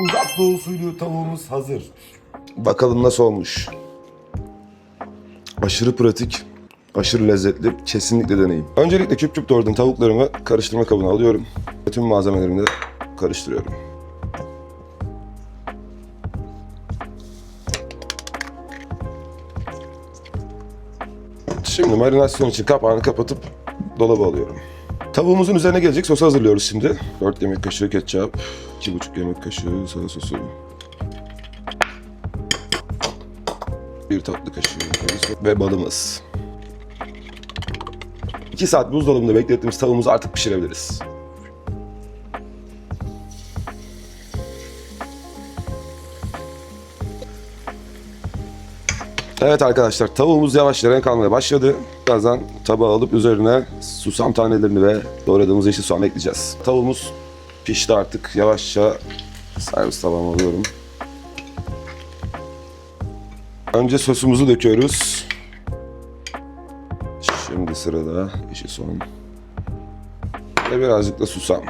Uzak doğu usulü tavuğumuz hazır. Bakalım nasıl olmuş. Aşırı pratik, aşırı lezzetli. Kesinlikle deneyin. Öncelikle küp küp doğradığım tavuklarımı karıştırma kabına alıyorum. Tüm malzemelerimi de karıştırıyorum. Şimdi marinasyon için kapağını kapatıp dolaba alıyorum. Tavuğumuzun üzerine gelecek sosu hazırlıyoruz şimdi. 4 yemek kaşığı ketçap, 2,5 yemek kaşığı soya sosu, bir tatlı kaşığı ve balımız. 2 saat buzdolabında beklettiğimiz tavuğumuzu artık pişirebiliriz. Evet arkadaşlar tavuğumuz yavaşça renk almaya başladı. Birazdan tabağa alıp üzerine susam tanelerini ve doğradığımız yeşil soğan ekleyeceğiz. Tavuğumuz pişti artık. Yavaşça servis tabağıma alıyorum. Önce sosumuzu döküyoruz. Şimdi sırada yeşil soğan. Ve birazcık da susam.